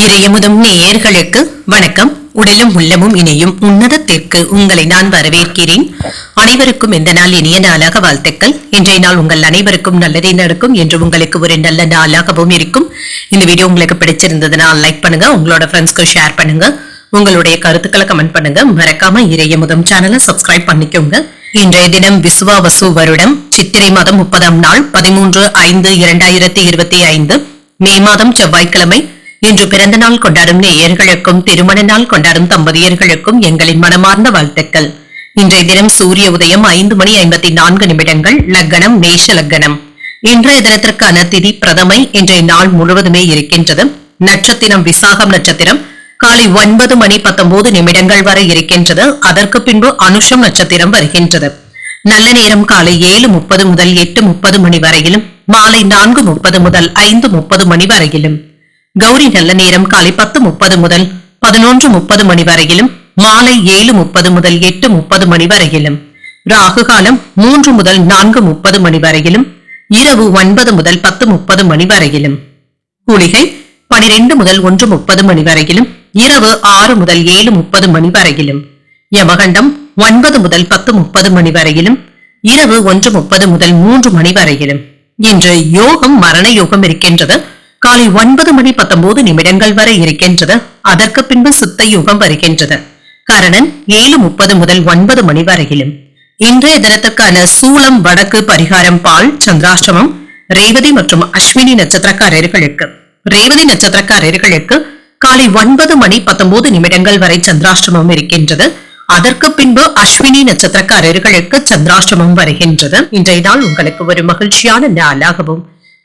இறையமுதும் நேயர்களுக்கு வணக்கம். உடலும் உள்ளமும் இணையும் உன்னதத்திற்கு உங்களை நான் வரவேற்கிறேன். அனைவருக்கும் இந்த நாள் இனிய நாளாக வாழ்த்துக்கள். இன்றைய நாள் உங்கள் அனைவருக்கும் நல்லதே நடக்கும் என்று உங்களுக்கு ஒரு நல்ல நாளாகவும் இருக்கும். இந்த வீடியோ உங்களுக்கு பிடிச்சிருந்ததுன்னா லைக் பண்ணுங்க உங்களோட ஃப்ரெண்ட்ஸ்க்கு ஷேர் பண்ணுங்க. உங்களுடைய கருத்துக்களை கமெண்ட் பண்ணுங்க. மறக்காம இறையமுதம் சேனலை சப்ஸ்கிரைப் பண்ணிக்கோங்க. இன்றைய தினம் விசுவாவசு வருடம் சித்திரை மாதம் முப்பதாம் நாள் பதிமூன்று ஐந்து இரண்டாயிரத்தி இருபத்தி ஐந்து மே மாதம் செவ்வாய்க்கிழமை இன்று பிறந்த நாள் கொண்டாடும் நேயர்களுக்கும் திருமண நாள் கொண்டாடும் தம்பதியர்களுக்கும் எங்களின் மனமார்ந்த வாழ்த்துக்கள். இன்றைய தினம் சூரிய உதயம் ஐந்து மணி ஐம்பத்தி நான்கு நிமிடங்கள் லக்கணம் மேஷ லக்கணம். இன்றைய தினத்திற்கான திதி பிரதமை இன்றைய நாள் முழுவதுமே இருக்கின்றது. நட்சத்திரம் விசாகம் நட்சத்திரம் காலை ஒன்பது மணி பத்தொன்பது நிமிடங்கள் வரை இருக்கின்றது. அதற்கு பின்பு அனுஷம் நட்சத்திரம் வருகின்றது. நல்ல நேரம் காலை ஏழு முப்பது முதல் எட்டு முப்பது மணி வரையிலும் மாலை நான்கு முப்பது முதல் ஐந்து முப்பது மணி வரையிலும். கௌரி நல்ல நேரம் காலை பத்து முப்பது முதல் பதினொன்று முப்பது மணி வரையிலும் மாலை ஏழு முப்பது முதல் எட்டு முப்பது மணி வரையிலும் ராகு காலம் மூன்று முதல் நான்கு முப்பது மணி வரையிலும் இரவு ஒன்பது முதல் பத்து முப்பது மணி வரையிலும். குளிகை பனிரெண்டு முதல் ஒன்று முப்பது மணி வரையிலும் இரவு ஆறு முதல் ஏழு முப்பது மணி வரையிலும். யமகண்டம் ஒன்பது முதல் பத்து முப்பது மணி வரையிலும் இரவு ஒன்று முப்பது முதல் மூன்று மணி வரையிலும். இன்று யோகம் மரண யோகம் இருக்கின்றது. காலை ஒன்பது மணி பத்தொன்பது நிமிடங்கள் வரை இருக்கின்றது. அதற்கு பின்பு சித்த யுகம் வருகின்றது. கரணன் ஏழு முப்பது முதல் ஒன்பது மணி வரையிலும். இன்றைய தினத்துக்கான சூளம் வடக்கு பரிகாரம் பால் சந்திராஷ்டமம் ரேவதி மற்றும் அஸ்வினி நட்சத்திரக்காரர்களுக்கு ரேவதி நட்சத்திரக்காரர்களுக்கு காலை ஒன்பது மணி பத்தொன்பது நிமிடங்கள் வரை சந்திராஷ்டமம் இருக்கின்றது. அதற்கு பின்பு அஸ்வினி நட்சத்திரக்காரர்களுக்கு சந்திராஷ்டமம் வருகின்றது. இன்றைய நாள் உங்களுக்கு ஒரு மகிழ்ச்சியான நாளாகவும்